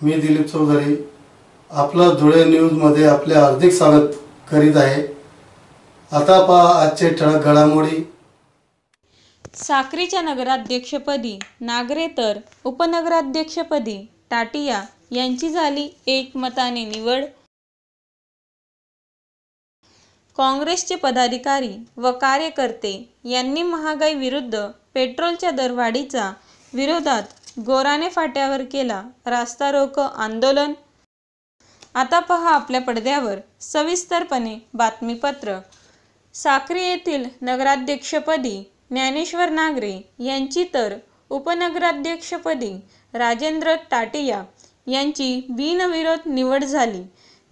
मी दिलीप चौधरी आपलं धुळे न्यूजमध्ये आपले हार्दिक स्वागत करीत आहे. आता पहा आजचे ठळक घडामोडी. साक्रीच्या नगराध्यक्षपदी नागरे तर उपनगराध्यक्षपदी टाटिया यांची झाली एकमताने निवड. काँग्रेसचे पदाधिकारी व कार्यकर्ते यांनी महागाई विरुद्ध पेट्रोलच्या दरवाढीचा विरोधात गोराने फाट्यावर केला रास्ता रोको आंदोलन. आता पहा आपल्या पडद्यावर सविस्तरपणे बातमीपत्र. साक्री येथील नगराध्यक्षपदी ज्ञानेश्वर नागरे यांची तर उपनगराध्यक्षपदी राजेंद्र टाटिया यांची बिनविरोध निवड झाली.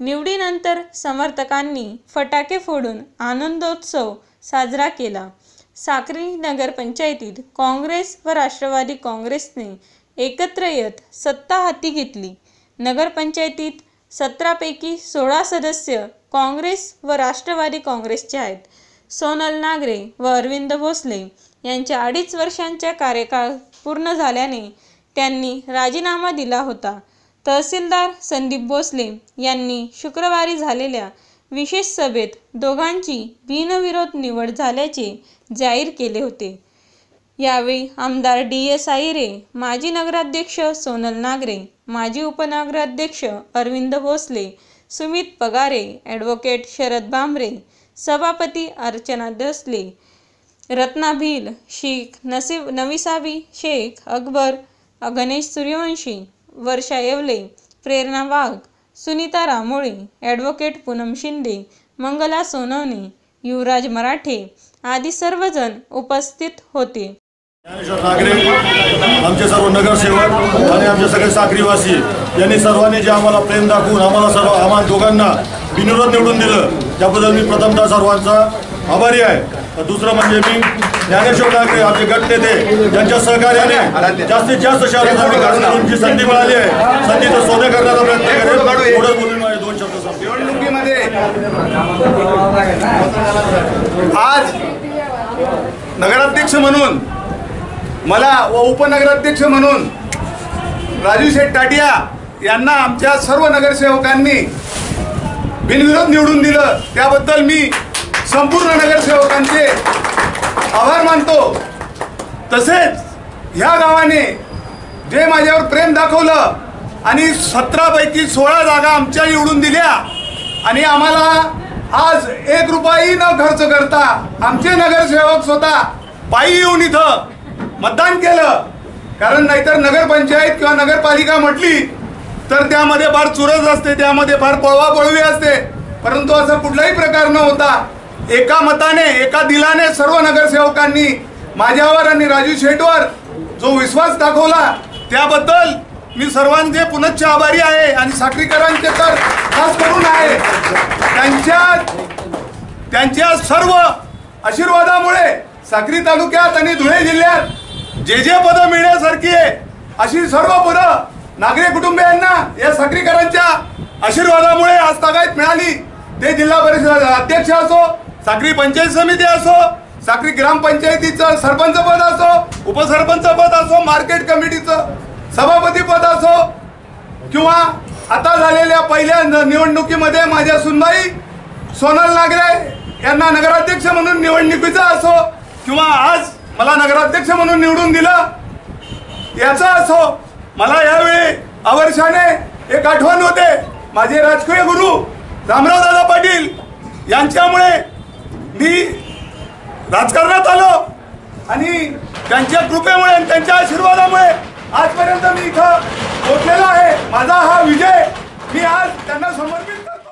निवडीनंतर समर्थकांनी फटाके फोडून आनंदोत्सव साजरा केला. साक्री नगरपंचायतीत काँग्रेस व राष्ट्रवादी काँग्रेसने एकत्र येत सत्ता हाती घेतली. नगरपंचायतीत सतरापैकी सोळा सदस्य काँग्रेस व राष्ट्रवादी काँग्रेसचे आहेत. सोनल नागरे व अरविंद भोसले यांच्या अडीच वर्षांच्या कार्यकाळ पूर्ण झाल्याने त्यांनी राजीनामा दिला होता. तहसीलदार संदीप भोसले यांनी शुक्रवारी झालेल्या विशेष सभेत दोघांची बिनविरोध निवड झाल्याचे जाहीर केले होते. यावेळी आमदार डी एस आयरे माजी नगराध्यक्ष सोनल नागरे माजी उपनगराध्यक्ष अरविंद भोसले सुमित पगारे ॲडव्होकेट शरद भांबरे सभापती अर्चना दसले रत्ना भील शेख नसीब नविसाबी शेख अकबर गणेश सूर्यवंशी वर्षा येवले प्रेरणा वाघ सुनीता रामोळे ॲडव्होकेट पूनम शिंदे मंगला सोनवणे युवराज मराठे आदी सर्वजण उपस्थित होते. ज्ञानेश्वर नागरे आमचे सर्व नगरसेवक आणि आमचे सगळे साखरीवासी यांनी सर्वांनी जे आम्हाला प्रेम दाखवून आम्हाला सर्व आम्हाला दोघांना बिनविरोध निवडून दिलं त्याबद्दल मी प्रथमतः सर्वांचा आभारी आहे. तर दुसरं म्हणजे मी ज्ञानेश्वर नागरे आमचे गट नेते ज्यांच्या सहकार्याने जास्तीत जास्त शहराची संधी मिळाली आहे. संधीचं सोने करण्याचा प्रयत्न करेल. एवढंच बोलून माझे दोन शब्द निवडणुकीमध्ये आज नगराध्यक्ष म्हणून मला व उपनगराध्यक्ष म्हणून राजू शेठ टाटिया यांना आमच्या सर्व नगरसेवकांनी बिनविरोध निवडून दिलं. त्याबद्दल मी संपूर्ण नगरसेवकांचे आभार मानतो. तसेच ह्या गावाने जे माझ्यावर प्रेम दाखवलं आणि सतरापैकी सोळा जागा आमच्या निवडून दिल्या आणि आम्हाला आज एक रुपयाही न खर्च करता आमचे नगरसेवक स्वतः पायी येऊन इथं मतदान केलं. कारण नाहीतर नगरपंचायत किंवा नगरपालिका म्हटली तर त्यामध्ये फार चुरस असते त्यामध्ये फार पळवापळवी असते. परंतु असा कुठलाही प्रकार न होता एका मताने एका दिलाने सर्व नगरसेवकांनी माझ्यावर आणि राजू शेठवर जो विश्वास दाखवला त्याबद्दल मी सर्वांचे पुनश्च आभारी आहे आणि साखरीकरांचे तर खास करून आहे. त्यांच्या त्यांच्या सर्व आशीर्वादामुळे साक्री तालुक्यात आणि धुळे जिल्ह्यात जे जे पदं मिळण्यासारखी आहे अशी सर्व पदं नागरी कुटुंबियांना या साक्रीकरांच्या आशीर्वादामुळे आज तागायत मिळाली. ते जिल्हा परिषद अध्यक्ष असो साक्री पंचायत समिती असो साक्री ग्रामपंचायतीचं सरपंच पद असो उपसरपंच पद असो मार्केट कमिटीचं सभापती पद असो किंवा आता झालेल्या पहिल्या निवडणुकीमध्ये माझ्या सुनबाई सोनल नागरे यांना नगराध्यक्ष म्हणून निवडणुकीचा असो किंवा आज मला नगराध्यक्ष म्हणून निवडून दिलं याचा असो. मला यावेळी अवर्षाने एक आठवण होते. माझे राजकीय गुरु रामरावदादा पाटील यांच्यामुळे मी राजकारणात आलो आणि त्यांच्या कृपेमुळे आणि त्यांच्या आशीर्वादामुळे आजपर्यंत मी इथं पोचलेलो आहे. माझा हा विजय. मी आज त्यांना समर्पित करतो.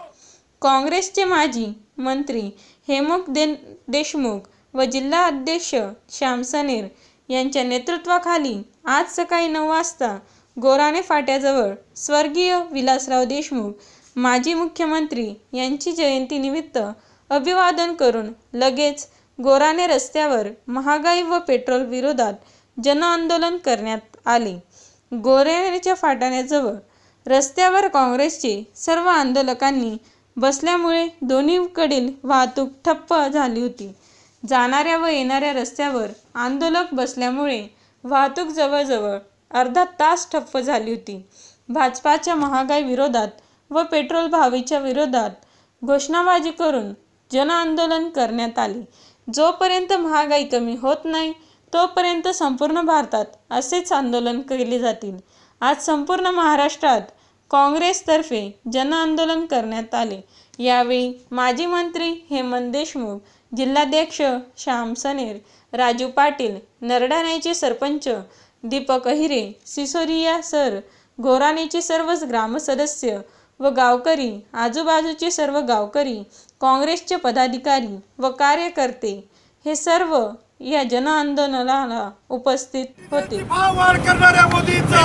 काँग्रेसचे माजी मंत्री हेमंत दे देशमुख व जिल्हा अध्यक्ष श्याम सनेर यांच्या नेतृत्वाखाली आज सकाळी नऊ वाजता गोराणे फाट्याजवळ स्वर्गीय विलासराव देशमुख माजी मुख्यमंत्री यांची जयंतीनिमित्त अभिवादन करून लगेच गोराणे रस्त्यावर महागाई व पेट्रोल विरोधात जनआंदोलन करण्यात आले. गोरेवाडीच्या फाटाण्याजवळ रस्त्यावर काँग्रेसचे सर्व आंदोलकांनी बसल्यामुळे दोन्हीकडील वाहतूक ठप्प झाली होती. जाणाऱ्या व येणाऱ्या रस्त्यावर आंदोलक बसल्यामुळे वाहतूक जवळजवळ अर्धा तास ठप्प झाली होती. भाजपाच्या महागाई विरोधात व पेट्रोल भावीच्या विरोधात घोषणाबाजी करून जनआंदोलन करण्यात आले. जोपर्यंत महागाई कमी होत नाही तोपर्यंत संपूर्ण भारतात असेच आंदोलन केले जातील. आज संपूर्ण महाराष्ट्रात काँग्रेसतर्फे जनआंदोलन करण्यात आले. यावेळी माजी मंत्री हेमंत देशमुख जिल्हाध्यक्ष श्याम सनेर राजू पाटील नरडाण्याचे सरपंच दीपक अहिरे सिसोरिया सर घोराणेचे सर्वच ग्रामसदस्य व गावकरी आजूबाजूचे सर्व गावकरी काँग्रेसचे पदाधिकारी व कार्यकर्ते हे सर्व या जनआंदोलनाला उपस्थित होते. वाढ करणाऱ्या मोदीचा.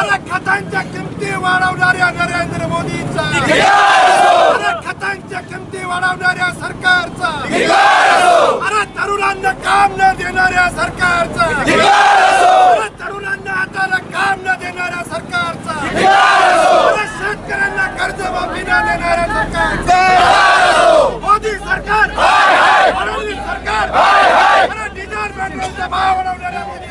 अरे खतांच्या किमती वाढवणाऱ्या नरेंद्र मोदीचा. अरे खतांच्या किमती वाढवणाऱ्या सरकारचा. अरे तरुणांना काम न देणाऱ्या सरकारचा. अरे तरुणांना हाताला काम न देणाऱ्या सरकारचा. अरे शेतकऱ्यांना कर्जमाफी न देणाऱ्या सरकारचा मोदी सरकार फडणवीस सरकार अरे डिझेल पेट्रोलचा भाव वाढवणाऱ्या मोदी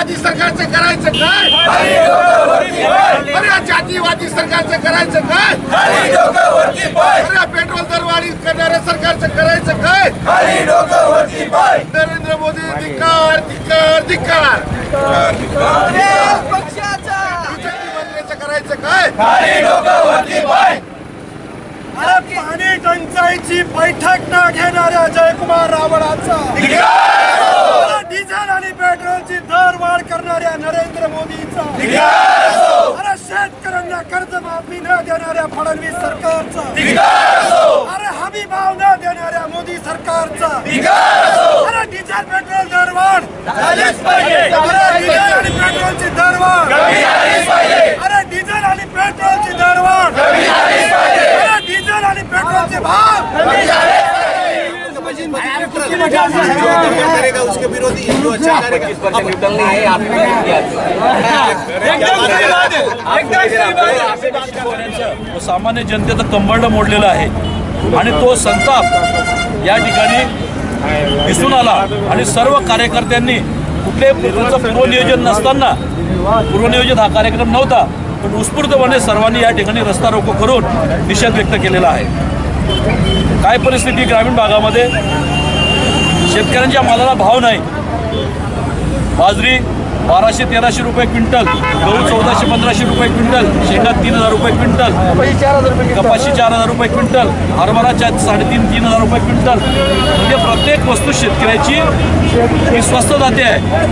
जातीवादी सरकारचं करायचं काय? अरे जातीवादी सरकारचं करायचं काय? अरे पेट्रोल दरवाढी करणाऱ्या सरकारचं करायचं काय? नरेंद्र मोदी धिक्कार धिक्कार धिक्कार. मंत्र्याचं करायचं काय? अरे पाणी टंचाईची बैठक न घेणाऱ्या जयकुमार रावळाचा डिझेल आणि पेट्रोलची दर वाढ करणाऱ्या नरेंद्र मोदीचा. अरे शेतकऱ्यांना कर्जमाफी न देणाऱ्या फडणवीस सरकारचा. अरे हमी भाव न देणाऱ्या मोदी सरकारचा. अरे डिझेल पेट्रोल दर वाढ अरे डिझेल आणि पेट्रोलची दर वाढ अरे डिझेल आणि पेट्रोलची दर वाढ अरे डिझेल आणि पेट्रोलचे भाव. तो सामान्य जनतेचं कंबरड मोडलेलं आहे. आणि तो संताप या ठिकाणी दिसून आला. आणि सर्व कार्यकर्त्यांनी कुठल्याही प्रकारचं पूर्वनियोजन नसताना पूर्वनियोजित हा कार्यक्रम नव्हता पण उत्स्फूर्तपणे सर्वांनी या ठिकाणी रस्ता रोको करून निषेध व्यक्त केलेला आहे. काय परिस्थिती ग्रामीण भागामध्ये? शेतकऱ्यांच्या मालाला भाव नाही. बाजरी बाराशे तेराशे रुपये क्विंटल गहू चौदाशे पंधराशे रुपये क्विंटल शेंगा तीन हजार रुपये क्विंटल कपाशी चार हजार रुपये क्विंटल हरभरा साडेतीन तीन हजार रुपये क्विंटल. म्हणजे प्रत्येक वस्तू शेतकऱ्याची ही स्वस्त जाते आहे.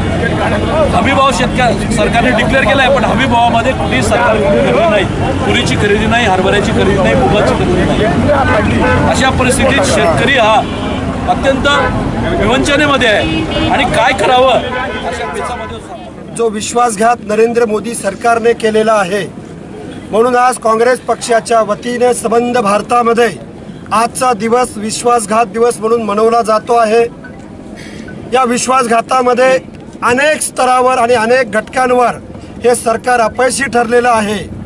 हमीभाव शेतकऱ्या सरकारने डिक्लेअर केला आहे पण हमीभावामध्ये कुठेही सरकार खरेदी नाही. तुरीची खरेदी नाही हरभऱ्याची खरेदी नाही मुगाची खरेदी नाही. अशा परिस्थितीत शेतकरी हा अत्यंत विवंचनेमध्ये आहे. आणि काय करावं? जो विश्वासघात नरेंद्र मोदी सरकारने केलेला आहे म्हणून आज काँग्रेस पक्षाच्या वतीने संबंध भारतामध्ये आजचा दिवस विश्वासघात दिवस म्हणून मनवला जातो आहे. या विश्वासघातामध्ये अनेक स्तरावर आणि अनेक घटकांवर हे सरकार अपयशी ठरलेलं आहे.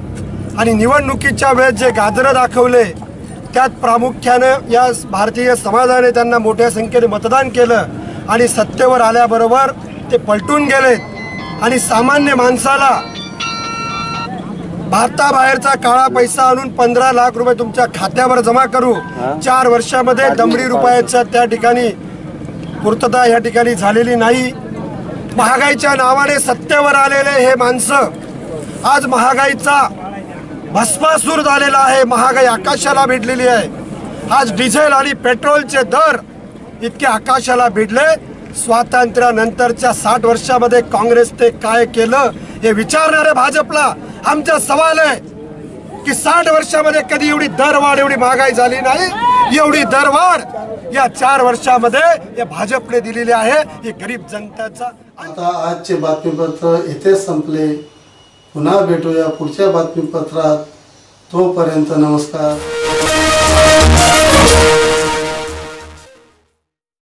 आणि निवडणुकीच्या वेळेस जे गाजरं दाखवले त्यात प्रामुख्यानं या भारतीय समाजाने त्यांना मोठ्या संख्येने मतदान केलं आणि सत्तेवर आल्याबरोबर ते पलटून गेलेत आणि सामान्य माणसाला भारताबाहेरचा काळा पैसा आणून पंधरा लाख रुपये तुमच्या खात्यावर जमा करू. चार वर्षामध्ये दमडी रुपयाच्या त्या ठिकाणी पूर्तता या ठिकाणी झालेली नाही. महागाईच्या नावाने सत्तेवर आलेले हे माणसं आज महागाईचा भस्मासूर झालेला आहे. महागाई आकाशाला भिडलेली आहे. आज डिझेल आणि पेट्रोलचे दर इतके आकाशाला भिडले. स्वातंत्र्यानंतरच्या साठ वर्षामध्ये काँग्रेसने काय केलं हे विचारणाऱ्या भाजपला. आमचा सवाल आहे की साठ वर्षामध्ये कधी एवढी दरवाढ एवढी महागाई झाली नाही? एवढी दरवाढ या चार वर्षामध्ये या भाजपने दिलेली आहे. ही गरीब जनतेचा आता आजचे बातमीपत्र इथेच संपले. पुन्हा भेटूया पुढच्या बातमीपत्रात. तोपर्यंत नमस्कार.